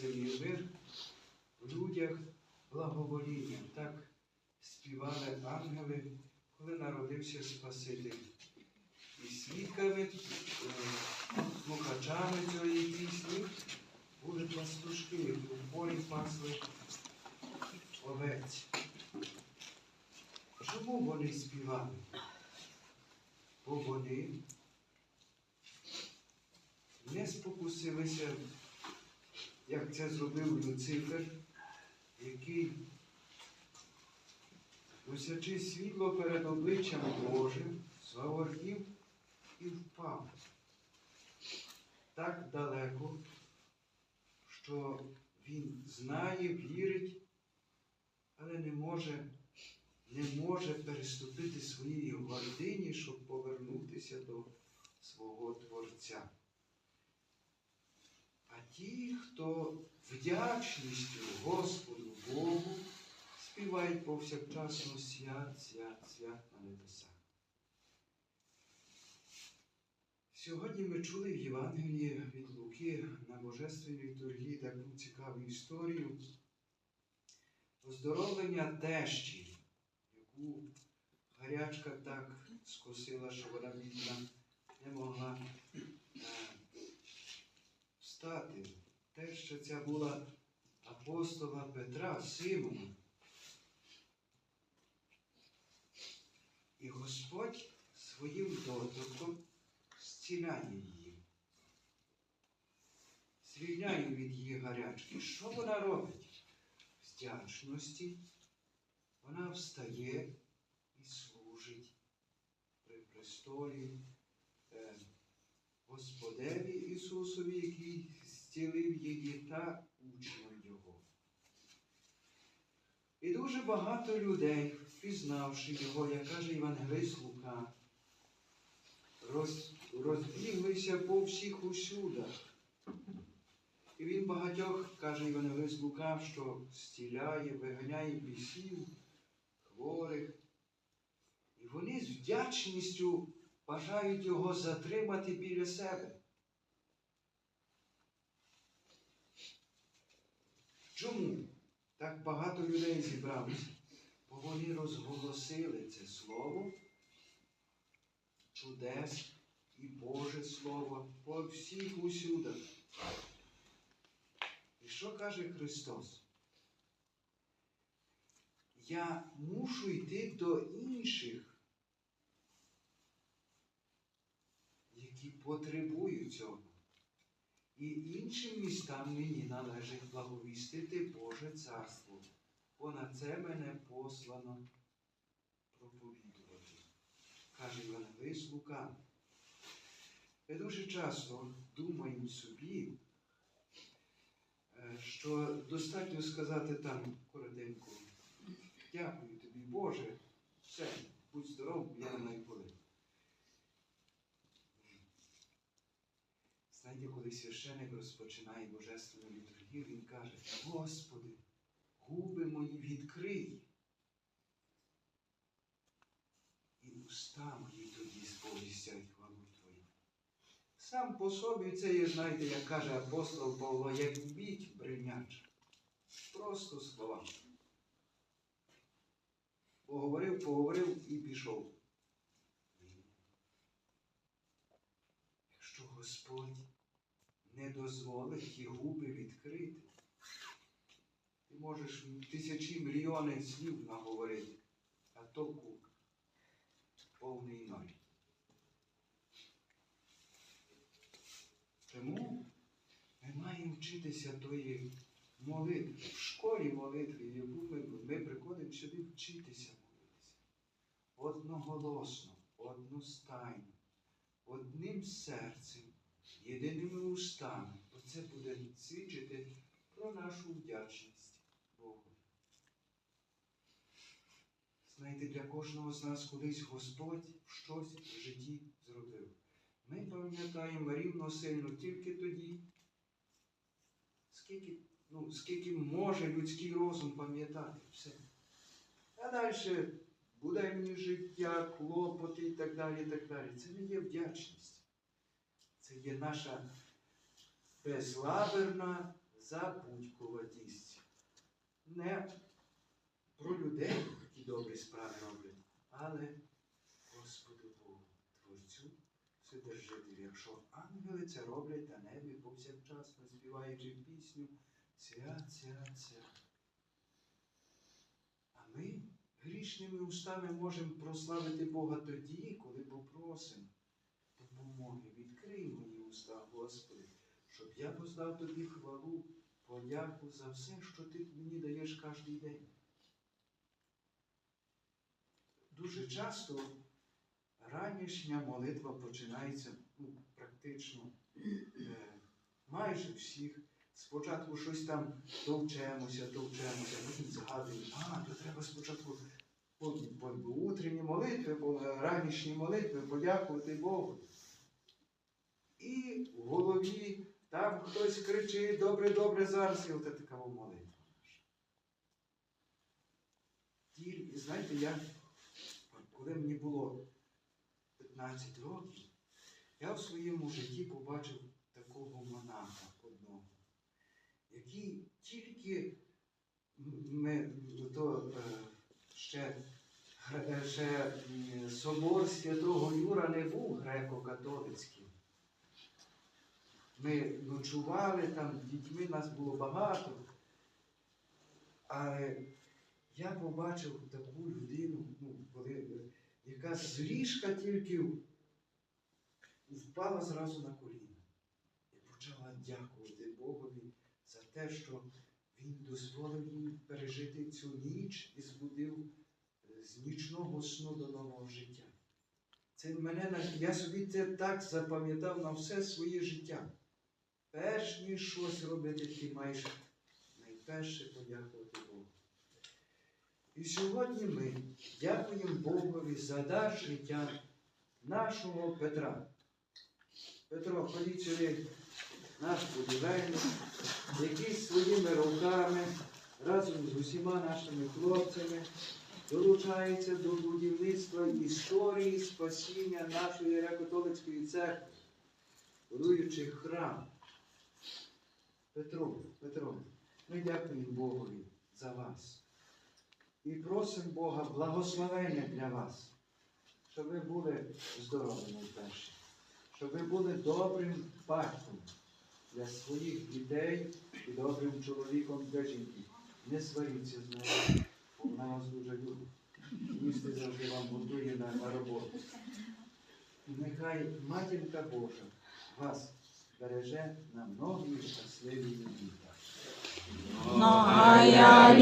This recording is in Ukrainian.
землі мир, в людях благовоління. Так співали ангели, коли народився Спаситель. І свідками, е, слухачами цієї пісні були пастушки, в полі пасли овець. Чому вони співали? Бо вони не спокусилися, як це зробив Люцифер, який, носячи світло перед обличчям Божим, зговорив і впав так далеко, що він знає, вірить, але не може, не може переступити своєї гордині, щоб повернутися до свого Творця. Ті, хто вдячністю Господу Богу співають повсякчасно свят, свят, свят на небесах. Сьогодні ми чули в Євангелії від Луки на Божественній літургії таку цікаву історію оздоровлення тещі, яку гарячка так скосила, що вона бідна не могла е, встати. Теща ця була апостола Петра, Симона. І Господь своїм доторком зціляє її. Звільняє від її гарячки. Що вона робить? Вдячності вона встає і служить при престолі е, Господеві Ісусові, який зцілив її та учням Його. І дуже багато людей, впізнавши його, як каже Євангелист Лука, роз, розбіглися по всіх усюдах. І він багатьох, каже Євангелист Лука, що зціляє, виганяє бісів, хворих. І вони з вдячністю бажають його затримати біля себе. Чому так багато людей зібралося? Бо вони розголосили це слово, чудес і Боже Слово по всіх усюдах. І що каже Христос? Я мушу йти до інших, які потребують цього. І іншим містам мені належить благовістити Боже Царство, бо на це мене послано проповідувати, каже Євангелист Лука. Ми дуже часто думаємо собі, е, що достатньо сказати там коротенько, дякую тобі, Боже, все, будь здоров, я на поле. Знаєте, коли священик розпочинає Божественну літургію, він каже, Господи, губи мої відкрий. І уста мої тоді сповістять хвалу Твою. Сам по собі це є, знаєте, як каже апостол Павло, як біть бриняча. Просто слова. Поговорив, поговорив і пішов. Якщо Господь не дозволить ті губи відкрити, ти можеш тисячі мільйони слів наговорити, а толку повний ноль. Тому ми маємо вчитися тої молитви, в школі молитви, яку ми, ми приходимо сюди вчитися молитися. Одноголосно, одностайно, одним серцем, єдиними устами. Оце буде свідчити про нашу вдячність Богу. Знаєте, для кожного з нас колись Господь щось в житті зробив. Ми пам'ятаємо рівно сильно тільки тоді, скільки, ну, скільки може людський розум пам'ятати все. А далі буденні життя, клопоти і так далі. і так далі. Це не є вдячність. Це є наша безлаберна, забудькуватість. Не про людей, які добрі справи роблять, але Господу Богу, Творцю, Вседержителю. Якщо ангели це роблять на небі повсякчасно, співаючи пісню Ця, ця, ця. А ми грішними устами можемо прославити Бога тоді, коли попросимо допомоги. Відкрий мої уста, Господи, щоб я познав тобі хвалу, подяку за все, що ти мені даєш кожен день. Дуже часто ранішня молитва починається ну, практично е, майже всіх. Спочатку щось там товчемося, товчемося, потім згадуємо, а, то треба спочатку по, по, по утренні молитви, ранішні молитви, подякувати Богу. І в голові там хтось кричить, добре, добре, зараз і ота така молитва. Ті- знаєте, я, коли мені було 15 років, я в своєму житті побачив такого монаха одного, який тільки ми, то, е, ще, гре- ще собор святого Юра не був греко-католицьким. Ми ночували там, дітьми нас було багато. Але я побачив таку людину, ну, коли, яка з ліжка тільки впала зразу на коліна і почала дякувати Богові за те, що Він дозволив їй пережити цю ніч і збудив е, з нічного сну до нового життя. Це мене я собі це так запам'ятав на все своє життя. Перш ніж щось робити, ти маєш найперше подякувати Богу. І сьогодні ми дякуємо Богові за дар життя нашого Петра. Петро, сюди, наш будівельник, який своїми руками разом з усіма нашими хлопцями долучається до будівництва історії спасіння нашої греко-католицької церкви, будуючи храм. Петро, Петро, ми дякуємо Богові за вас. І просимо Бога благословення для вас, щоб ви були здоровими перше, щоб ви були добрим батьком для своїх дітей і добрим чоловіком для жінки. Не сваріться з нею, бо вона вас дуже любить. Їсти завжди вам готує на роботу. І нехай матінка Божа вас береже на многі щасливі літа. Многая